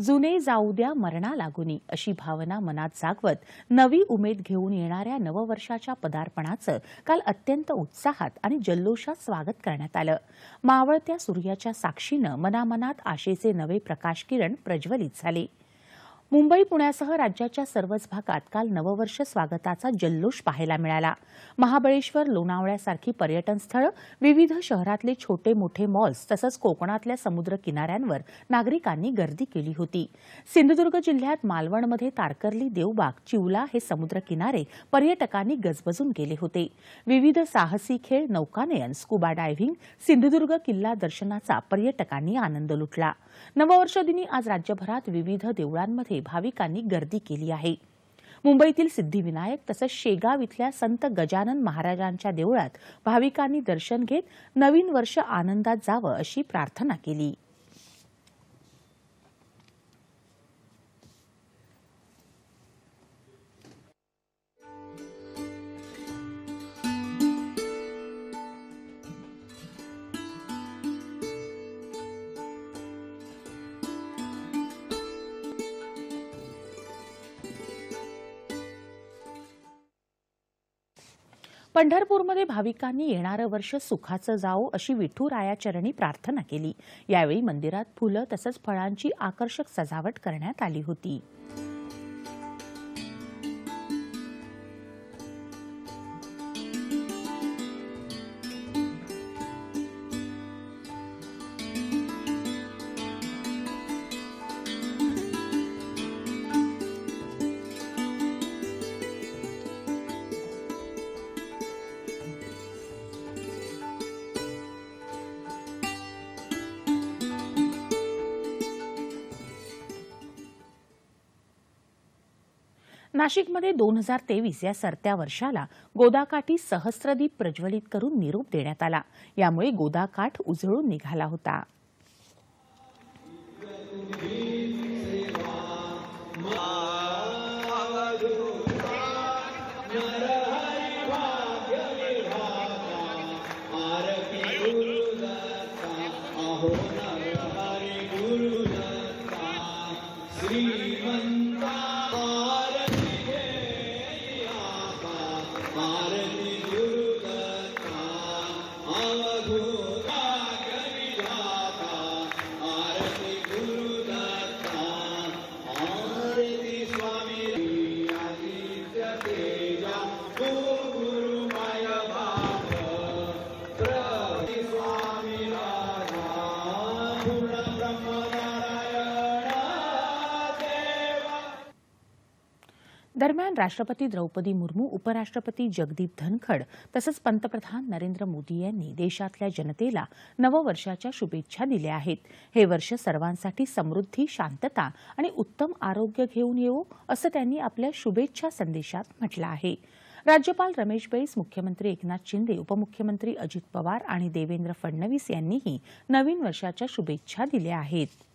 जुने जाऊ द्या मरणा लागुनी अशी भावना मनात जागवत नवी उमेद घेऊन येणाऱ्या नववर्षाच्या पदार्पणाचं काल अत्यंत उत्साहात आणि जल्लोषात स्वागत करण्यात आलं. मावळत्या सूर्याच्या साक्षीनं मनामनात आशेचे नवे प्रकाशकिरण प्रज्वलित झाले. मुंबई पुण्यासह राज्याच्या सर्वच भागात काल नववर्ष स्वागताचा जल्लोष पाहायला मिळाला. महाबळेश्वर लोणावळ्यासारखी पर्यटन स्थळं विविध शहरातले छोटे मोठे मॉल्स तसंच कोकणातल्या समुद्र किनाऱ्यांवर नागरिकांनी गर्दी केली होती. सिंधुदुर्ग जिल्ह्यात मालवणमध्ये तारकर्ली देवबाग चिवला हे समुद्र किनारे पर्यटकांनी गजबजून गेले होते. विविध साहसी खेळ नौकानयन स्कुबा डायव्हिंग सिंधुदुर्ग किल्ला दर्शनाचा पर्यटकांनी आनंद लुटला. नववर्षदिनी आज राज्यभरात विविध देवळांमध्ये भाविकांनी गर्दी केली आहे. मुंबईतील सिद्धिविनायक तसंच शेगाव इथल्या संत गजानन महाराजांच्या देवळात भाविकांनी दर्शन घेत नवीन वर्ष आनंदात जावं अशी प्रार्थना केली. पंढरपूरमध्ये भाविकांनी येणारं वर्ष सुखाचं जावो अशी विठुरायाचरणी प्रार्थना केली. यावेळी मंदिरात फुलं तसंच फळांची आकर्षक सजावट करण्यात आली होती. नाशिकमध्ये दोन हजार तेवीस या सरत्या वर्षाला गोदाकाठी सहस्रदीप प्रज्वलित करून निरोप देण्यात आला. यामुळे गोदाकाठ उजळून निघाला होता. Hallelujah. दरम्यान राष्ट्रपती द्रौपदी मुर्मू उपराष्ट्रपती जगदीप धनखड तसंच पंतप्रधान नरेंद्र मोदी यांनी देशातल्या जनतेला नववर्षाच्या शुभेच्छा दिल्या आहेत. हे वर्ष सर्वांसाठी समृद्धी शांतता आणि उत्तम आरोग्य घेऊन येऊ असं त्यांनी आपल्या शुभेच्छा संदेशात म्हटलं आहे. राज्यपाल रमेश बैस मुख्यमंत्री एकनाथ शिंदे उपमुख्यमंत्री अजित पवार आणि देवेंद्र फडणवीस यांनीही नवीन वर्षाच्या शुभेच्छा दिल्या आहेत.